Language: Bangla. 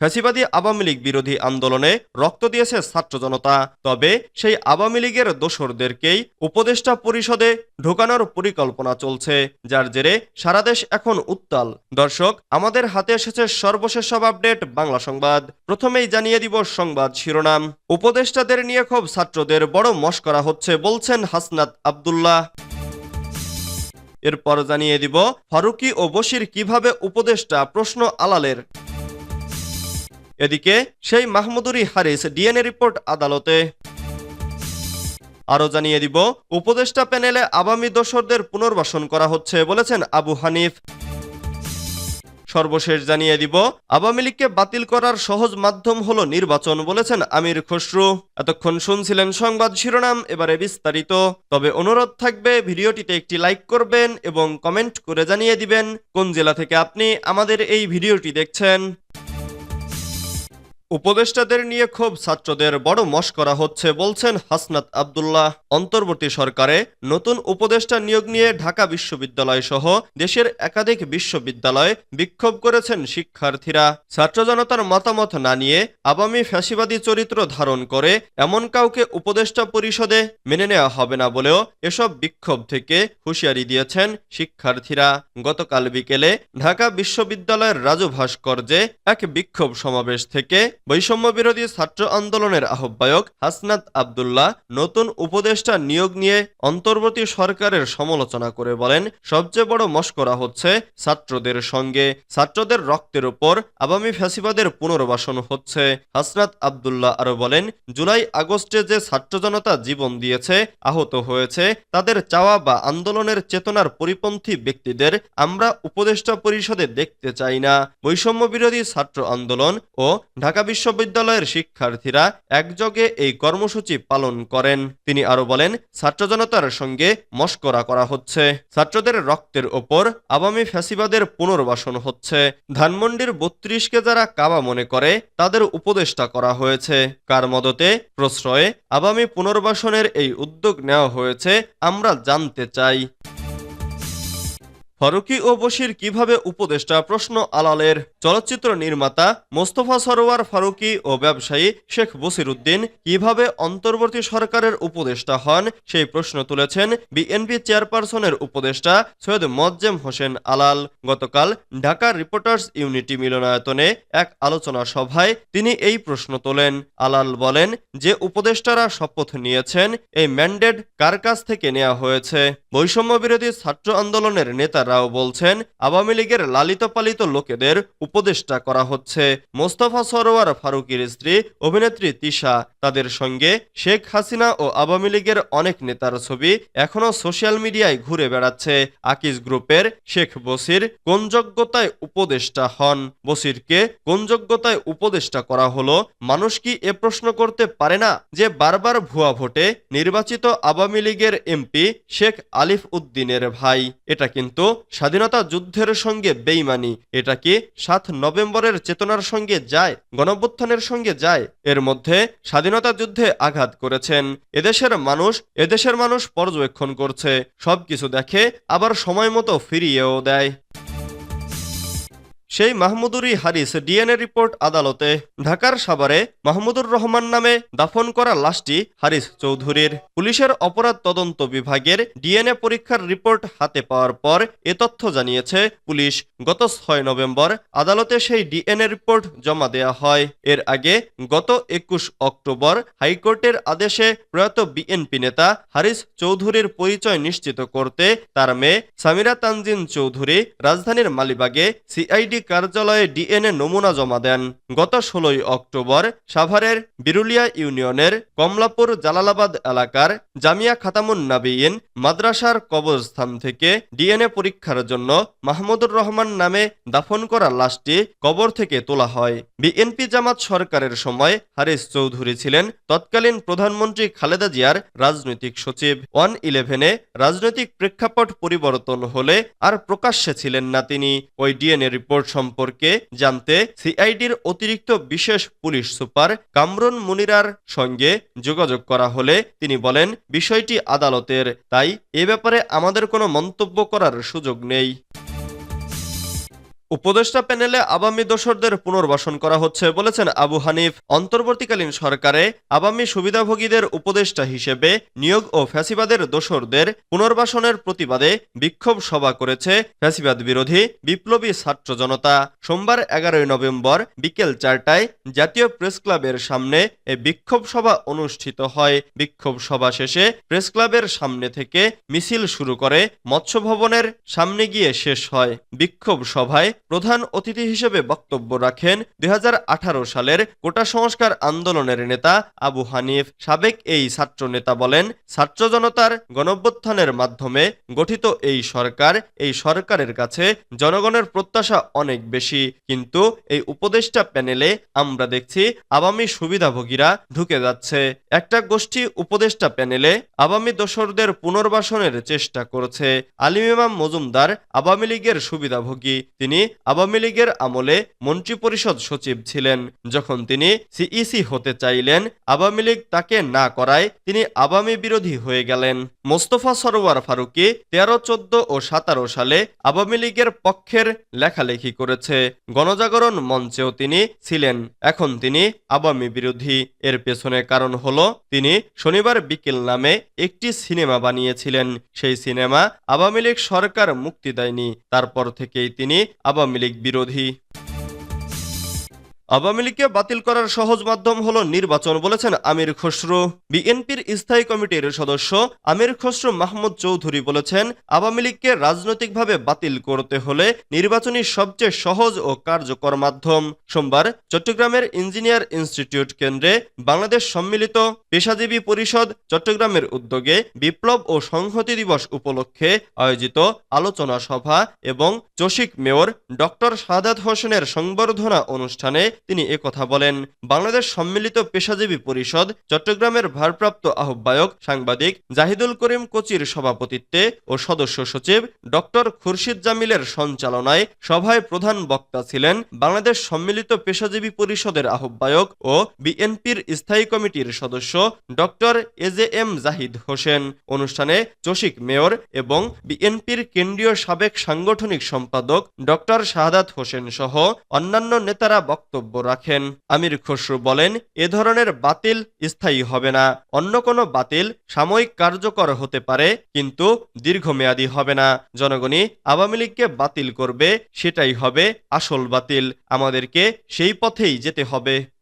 ফ্যাসিবাদী আওয়ামী লীগ বিরোধী আন্দোলনে রক্ত দিয়েছে ছাত্র জনতা। তবে সেই আওয়ামী লীগের দোসরদেরকেই উপদেষ্টা পরিষদে ঢোকানোর পরিকল্পনা চলছে, যার জেরে সারা দেশ এখন উত্তাল। দর্শক, আমাদের হাতে এসেছে সর্বশেষ সব আপডেট, বাংলা সংবাদ। প্রথমেই জানিয়ে দিব সংবাদ শিরোনাম। উপদেষ্টাদের নিয়ে ক্ষোভ, ছাত্রদের বড় মস্করা হচ্ছে, বলছেন হাসনাত আবদুল্লাহ। এরপর জানিয়ে দিব ফারুকি ও বশির কীভাবে উপদেষ্টা প্রশ্ন আলালের। এদিকে সেই মাহমুদুরি হারিস ডিএনএ রিপোর্ট আদালতে। আরও জানিয়ে দিব, উপদেষ্টা প্যানেলে আওয়ামী দোসরদের পুনর্বাসন করা হচ্ছে বলেছেন আবু হানিফ। সর্বশেষ জানিয়ে দিব, আওয়ামী লীগকে বাতিল করার সহজ মাধ্যম হলো নির্বাচন বলেছেন আমির খসরু। এতক্ষণ শুনছিলেন সংবাদ শিরোনাম, এবারে বিস্তারিত। তবে অনুরোধ থাকবে, ভিডিওটিতে একটি লাইক করবেন এবং কমেন্ট করে জানিয়ে দিবেন কোন জেলা থেকে আপনি আমাদের এই ভিডিওটি দেখছেন। উপদেষ্টাদের নিয়ে ক্ষোভ, ছাত্রদের বড় মস্করা হচ্ছে, বলছেন হাসনাত আবদুল্লাহ। অন্তর্বর্তী সরকারে নতুন উপদেষ্টা নিয়োগ নিয়ে ঢাকা বিশ্ববিদ্যালয় সহ দেশের একাধিক বিশ্ববিদ্যালয় বিক্ষোভ করেছেন শিক্ষার্থীরা। ছাত্র জনতার মতামত না নিয়ে আওয়ামী ফ্যাসিবাদী চরিত্র ধারণ করে এমন কাউকে উপদেষ্টা পরিষদে মেনে নেওয়া হবে না বলেও এসব বিক্ষোভ থেকে হুঁশিয়ারি দিয়েছেন শিক্ষার্থীরা। গতকাল বিকেলে ঢাকা বিশ্ববিদ্যালয়ের রাজু ভাস্কর্যে এক বিক্ষোভ সমাবেশ থেকে বৈষম্য বিরোধী ছাত্র আন্দোলনের আহ্বায়ক হাসনাত আবদুল্লাহ নতুন উপদেষ্টা নিয়োগ নিয়ে অন্তর্বর্তী সরকারের সমালোচনা করে বলেন, সবচেয়ে বড় মস্করা হচ্ছে ছাত্রদের সঙ্গে। ছাত্রদের রক্তের উপর আওয়ামী ফ্যাসিবাদের পুনর্বাসন হচ্ছে। হাসনাত আবদুল্লাহ আরও বলেন, জুলাই আগস্টে যে ছাত্র জনতা জীবন দিয়েছে, আহত হয়েছে, তাদের চাওয়া বা আন্দোলনের চেতনার পরিপন্থী ব্যক্তিদের আমরা উপদেষ্টা পরিষদে দেখতে চাই না। বৈষম্য বিরোধী ছাত্র আন্দোলন ও ঢাকা বিশ্ববিদ্যালয়ের শিক্ষার্থীরা একযোগে এই কর্মসূচি পালন করেন। তিনি আরও বলেন, ছাত্র জনতার সঙ্গে মস্করা করা হচ্ছে। ছাত্রদের রক্তের ওপর আওয়ামী ফ্যাসিবাদের পুনর্বাসন হচ্ছে। ধানমন্ডির বত্রিশকে যারা কাবা মনে করে, তাদের উপদেষ্টা করা হয়েছে। কার মদতে প্রশ্রয়ে আওয়ামী পুনর্বাসনের এই উদ্যোগ নেওয়া হয়েছে, আমরা জানতে চাই। ফারুকি ও বশির কীভাবে উপদেষ্টা প্রশ্ন আলালের চলচ্চিত্র নির্মাতা মোস্তফা সরোয়ার, ফারুকি ও ব্যবসায়ী শেখ বসির উদ্দিন কীভাবে অন্তর্বর্তী সরকারের উপদেষ্টা হন, সেই প্রশ্ন তুলেছেন বিএনপি চেয়ারপারসনের উপদেষ্টা সৈয়দ মজ্জেম হোসেন আলাল। গতকাল ঢাকা রিপোর্টার্স ইউনিটি মিলনায়তনে এক আলোচনা সভায় তিনি এই প্রশ্ন তোলেন। আলাল বলেন যে উপদেষ্টারা শপথ নিয়েছেন, এই ম্যান্ডেট কার কাছ থেকে নেওয়া হয়েছে? বৈষম্য বিরোধী ছাত্র আন্দোলনের নেতারাও বলছেন, আওয়ামী লীগের লালিত পালিত লোকেদের উপদেষ্টা করা হচ্ছে। মোস্তফা সরোয়ার ফারুকির স্ত্রী অভিনেত্রী তিশা, তাদের সঙ্গে শেখ হাসিনা ও আওয়ামী লীগের অনেক নেতার ছবি এখনও সোশ্যাল মিডিয়ায় ঘুরে বেড়াচ্ছে। আকিজ গ্রুপের শেখ বসির কোন যোগ্যতায় উপদেষ্টা হন। বসিরকে কোন যোগ্যতায় উপদেষ্টা করা হলো, মানুষ কি এ প্রশ্ন করতে পারে না যে বারবার ভুয়া ভোটে নির্বাচিত আওয়ামী লীগের এমপি শেখ আলিফ উদ্দিনের ভাই? এটা কিন্তু স্বাধীনতা যুদ্ধের সঙ্গে বেইমানি, এটা কি সাত নভেম্বরের চেতনার সঙ্গে যায় গণভ্যুত্থানের সঙ্গে যায়? এর মধ্যে স্বাধীনতা যুদ্ধে আঘাত করেছেন, এদেশের মানুষ এদেশের মানুষ পর্যবেক্ষণ করছে, সবকিছু দেখে আবার সময় মতো ফিরিয়েও দেয়। সেই মাহমুদুরি হারিস ডিএনএ রিপোর্ট আদালতে। ঢাকার সাভারে মাহমুদুর রহমান নামে দাফন করা লাশটি হারিস চৌধুরীর। পুলিশের অপরাধ তদন্ত বিভাগের ডিএনএ পরীক্ষার রিপোর্ট হাতে পাওয়ার পর এ তথ্য জানিয়েছে পুলিশ। গত ছয় নভেম্বর আদালতে সেই ডিএনএ রিপোর্ট জমা দেয়া হয়। এর আগে গত একুশ অক্টোবর হাইকোর্টের আদেশে প্রয়াত বিএনপি নেতা হারিস চৌধুরীর পরিচয় নিশ্চিত করতে তার মেয়ে সামিরা তানজিন চৌধুরী রাজধানীর মালিবাগে সিআইডি কার্যালয়ে ডিএনএ নমুনা জমা দেন। গত ষোলোই অক্টোবর সাভারের বিরুলিয়া ইউনিয়নের কমলাপুর জালালাবাদ এলাকার জামিয়া খাতামুন নাবিয়িন মাদ্রাসার কবরস্থান থেকে ডিএনএ পরীক্ষার জন্য মাহমুদুর রহমান নামে দাফন করা লাশটি কবর থেকে তোলা হয়। বিএনপি জামাত সরকারের সময় হারিস চৌধুরী ছিলেন তৎকালীন প্রধানমন্ত্রী খালেদা জিয়ার রাজনৈতিক সচিব। ওয়ান ইলেভেনে রাজনৈতিক প্রেক্ষাপট পরিবর্তন হলে আর প্রকাশ্যে ছিলেন না তিনি। ওই ডিএনএ রিপোর্ট সম্পর্কে জানতে সিআইডির অতিরিক্ত বিশেষ পুলিশ সুপার কামরুন মুনিরার সঙ্গে যোগাযোগ করা হলে তিনি বলেন, বিষয়টি আদালতের, তাই এ ব্যাপারে আমাদের কোনো মন্তব্য করার সুযোগ নেই। উপদেষ্টা প্যানেলে আবামী দোসরদের পুনর্বাসন করা হচ্ছে বলেছেন আবু হানিফ। অন্তর্বর্তীকালীন সরকারে আবামী সুবিধাভোগীদের উপদেষ্টা হিসেবে নিয়োগ ও ফ্যাসিবাদের দোসরদের পুনর্বাসনের প্রতিবাদে বিক্ষোভ সভা করেছে ফ্যাসিবাদ বিরোধী বিপ্লবী ছাত্র জনতা। সোমবার এগারোই নভেম্বর বিকেল চারটায় জাতীয় প্রেস ক্লাবের সামনে এ বিক্ষোভ সভা অনুষ্ঠিত হয়। বিক্ষোভ সভা শেষে প্রেস ক্লাবের সামনে থেকে মিছিল শুরু করে মৎস্য ভবনের সামনে গিয়ে শেষ হয়। বিক্ষোভ সভায় প্রধান অতিথি হিসেবে বক্তব্য রাখেন দুই হাজার আঠারো সালের কোটা সংস্কার আন্দোলনের নেতা আবু হানিফ। সাবেক এই ছাত্র নেতা বলেন, ছাত্র জনতার গণভ্যুত্থানের মাধ্যমে গঠিত এই সরকার, এই সরকারের কাছে জনগণের প্রত্যাশা অনেক বেশি। কিন্তু এই উপদেষ্টা প্যানেলে আমরা দেখছি আবামী সুবিধাভোগীরা ঢুকে যাচ্ছে। একটা গোষ্ঠী উপদেষ্টা প্যানেলে আবামী দোসরদের পুনর্বাসনের চেষ্টা করছে। আলিম ইমাম মজুমদার আওয়ামী লীগের সুবিধাভোগী। তিনি আওয়ামী লীগের আমলে মন্ত্রিপরিষদ সচিব ছিলেন। যখন তিনি সিইসি হতে চাইলেন, আওয়ামী লীগ তাকে না করায় তিনি আওয়ামী বিরোধী হয়ে গেলেন। মোস্তফা সরোয়ার ফারুকি তেরো, চোদ্দ ও সতেরো সালে আওয়ামী লীগের পক্ষের লেখালেখি করেছে। গণজাগরণ মঞ্চেও তিনি ছিলেন। এখন তিনি আওয়ামী বিরোধী। এর পেছনে কারণ হল, তিনি শনিবার বিকেল নামে একটি সিনেমা বানিয়েছিলেন। সেই সিনেমা আওয়ামী লীগ সরকার মুক্তি দেয়নি। তারপর থেকেই তিনি আওয়ামী লীগ বিরোধী আওয়ামী লীগকে বাতিল করার সহজ মাধ্যম হল নির্বাচন বলেছেন আমির খসরু। বিএনপির স্থায়ী কমিটির সদস্য আমির খসরু মাহমুদ চৌধুরী বলেছেন, আওয়ামী লীগকে রাজনৈতিকভাবে বাতিল করতে হলে নির্বাচনী সবচেয়ে সহজ ও কার্যকর মাধ্যম। সোমবার চট্টগ্রামের ইঞ্জিনিয়ার ইনস্টিটিউট কেন্দ্রে বাংলাদেশ সম্মিলিত পেশাজীবী পরিষদ চট্টগ্রামের উদ্যোগে বিপ্লব ও সংহতি দিবস উপলক্ষে আয়োজিত আলোচনা সভা এবং চসিক মেয়র ডক্টর সাদাত হোসেনের সংবর্ধনা অনুষ্ঠানে তিনি একথা বলেন। বাংলাদেশ সম্মিলিত পেশাজীবী পরিষদ, চট্টগ্রামের ভারপ্রাপ্ত আহ্বায়ক, সাংবাদিক জাহিদুল করিম কোচির সভাপতিত্বে ও সদস্য সচিব ডক্টর খুরশিদ জামিলের সঞ্চালনায় সভায় প্রধান বক্তা ছিলেন বাংলাদেশ সম্মিলিত পেশাজীবী পরিষদের আহ্বায়ক ও বিএনপির স্থায়ী কমিটির সদস্য ডক্টর এজে এম জাহিদ হোসেন। অনুষ্ঠানে চসিক মেয়র এবং বিএনপির কেন্দ্রীয় সাবেক সাংগঠনিক সম্পাদক ডক্টর শাহাদাত হোসেন সহ অন্যান্য নেতারা বক্তব্য রাখেন। আমির খসরু বলেন, এ ধরনের বাতিল স্থায়ী হবে না। অন্য কোনো বাতিল সাময়িক কার্যকর হতে পারে, কিন্তু দীর্ঘমেয়াদী হবে না। জনগণই আওয়ামী লীগকে বাতিল করবে, সেটাই হবে আসল বাতিল। আমাদেরকে সেই পথেই যেতে হবে।